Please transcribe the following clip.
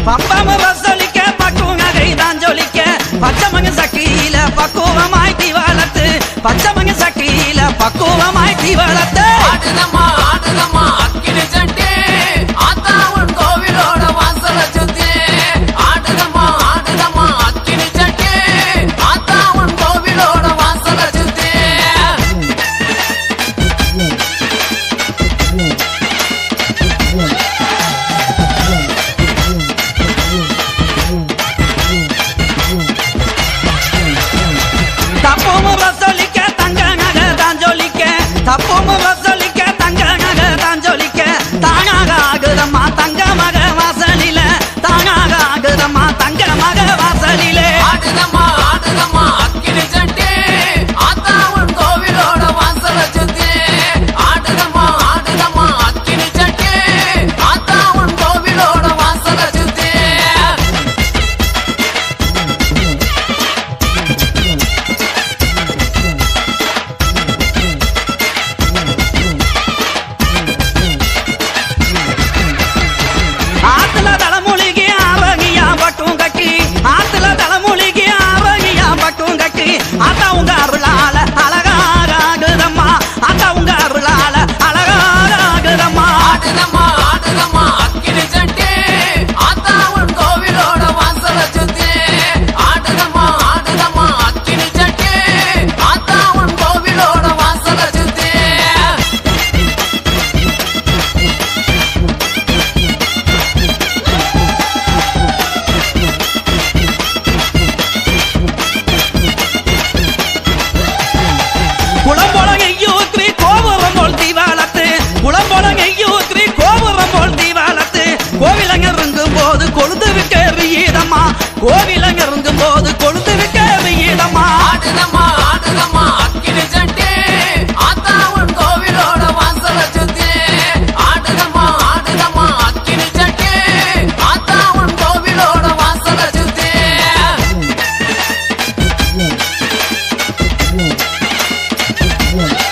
பப்பம வசலிக்க பக்கும் நகை தான் ஜொலிக்க பச்சை மங்க Vamos Boom.